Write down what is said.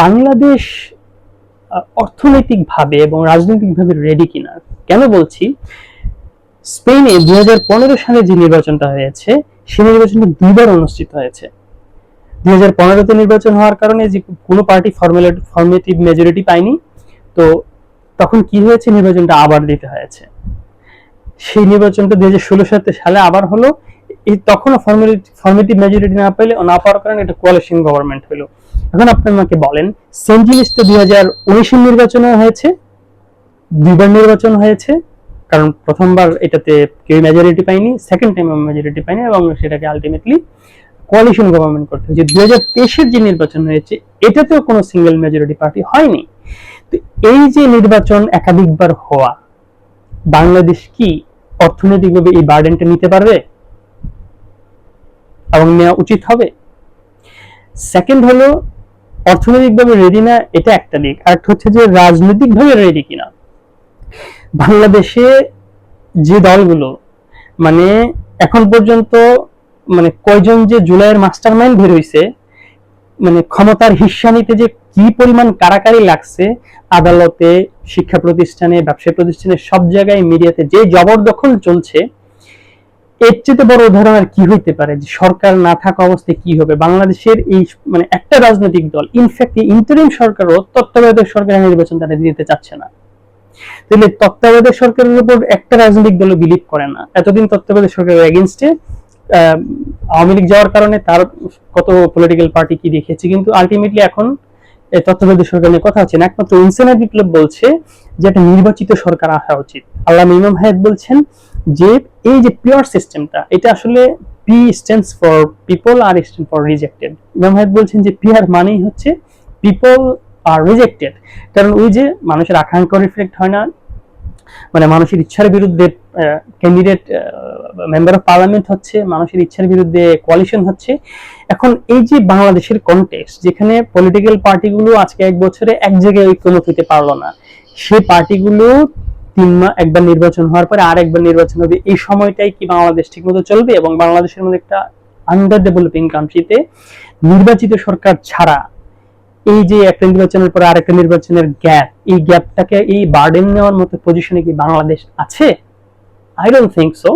বাংলাদেশ অর্থনৈতিকভাবে এবং রাজনৈতিকভাবে রেডি কিনা? কেন বলছি? স্পেনে দু হাজার পনেরো সালে যে নির্বাচনটা হয়েছে সেই নির্বাচনটা দুইবার অনুষ্ঠিত হয়েছে। দুই হাজার পনেরোতে নির্বাচন হওয়ার কারণে যে কোনো পার্টি ফর্মেটিভ মেজরিটি পায়নি। তো তখন কি হয়েছে? নির্বাচনটা আবার দিতে হয়েছে। সেই নির্বাচনটা দুই হাজার ষোলো সালে আবার হলো। তখনও ফর্মেটিভ মেজরিটি না পেলে না পাওয়ার কারণে এটা কোয়ালিশন গভর্নমেন্ট হলো। এখন আপনি আমাকে বলেন সেম জিনিসটা দুই হাজার উনিশের নির্বাচনে হয়েছে, দুইবার নির্বাচন হয়েছে, কারণ প্রথমবার এটাতে কেউ মেজরিটি পায়নি সেকেন্ড টাইম মেজরিটি পায়নি এবং সেটাকে আলটিমেটলি কোয়ালিশন গভর্নমেন্ট করতে হয়েছে। দুই হাজার তেইশের যে নির্বাচন হয়েছে, এটাতেও কোনো সিঙ্গেল মেজরিটি পার্টি হয়নি। তো এই যে নির্বাচন একাধিকবার হওয়া, বাংলাদেশ কি অর্থনৈতিকভাবে এই বার্ডেনটা নিতে পারবে? এবং নেওয়া উচিত হবে? সেকেন্ড হলো অর্থনৈতিকভাবে রেডি না, এটা একটা দিক। আর একটা হচ্ছে যে রাজনৈতিকভাবে রেডি কিনা। বাংলাদেশে যে দলগুলো মানে এখন পর্যন্ত মানে কয়জন যে জুলাইয়ের মাস্টার মাইন্ড বের হইছে মানে ক্ষমতার হিস্সা নিতে যে কি পরিমাণ কারাকারি লাগছে, আদালতে, শিক্ষা প্রতিষ্ঠানে ব্যবসায়ী প্রতিষ্ঠানে, সব জায়গায় মিডিয়াতে যে জবরদখল চলছে এর চেয়ে বড় উদাহরণ আর কি হইতে পারে? যে সরকার না থাকা অবস্থায় কি হবে? বাংলাদেশের এই মানে একটা রাজনৈতিক দল ইনফ্যাক্ট এই ইন্টারিম সরকারও তত্ত্বাবধায়ক সরকারের নির্বাচন তারা দিতে চাচ্ছে না। তাহলে তত্ত্বাবধায়ক সরকারের উপর একটা রাজনৈতিক দল বিলিভ করে না। এতদিন তত্ত্বাবধায়ক সরকারের এগেনস্টে আওয়ামী লীগ যাওয়ার কারণে তার কত পলিটিক্যাল পার্টি কি দেখিয়েছে কিন্তু আলটিমেটলি এখন তত্ত্বাবধায়ক সরকার নিয়ে কথা হচ্ছে না। একমাত্র ইনসানা বিপ্লব বলছে যে একটা নির্বাচিত সরকার আসা উচিত। আল্লাহ ইমাম হায়াত বলছেন যে এই যে পিওর সিস্টেমটা, এটা আসলে P stands for people R stand for rejected Imam Hayat বলছেন যে পিআর মানেই হচ্ছে পিপল আর রিজেক্টেড কারণ ওই যে মানুষের আকাঙ্ক্ষা রিফ্লেক্ট হয় না মানে মানুষের ইচ্ছার বিরুদ্ধে ক্যান্ডিডেট মেম্বার অফ পার্লামেন্ট হচ্ছে, মানুষের ইচ্ছার বিরুদ্ধে কোয়ালিশন হচ্ছে। এখন এই যে বাংলাদেশের কনটেক্সট যেখানে পলিটিক্যাল পার্টিগুলো আজকে এক বছরে এক জায়গায় ঐক্যমত হতে পারল না সেই পার্টিগুলো তিন একবার নির্বাচন হওয়ার পরে আর একবার নির্বাচন হবে। এই সময়টাই কি বাংলাদেশ চলবে এবং বাংলাদেশের মধ্যে একটা আন্ডার ডেভেলপিং কান্ট্রিতে নির্বাচিত সরকার ছাড়া এই যে একটা নির্বাচনের পরে আরেকটা নির্বাচনের গ্যাপ এই গ্যাপটাকে এই বার্ডেন নেওয়ার মতো পজিশনে কি বাংলাদেশ আছে? I don't think so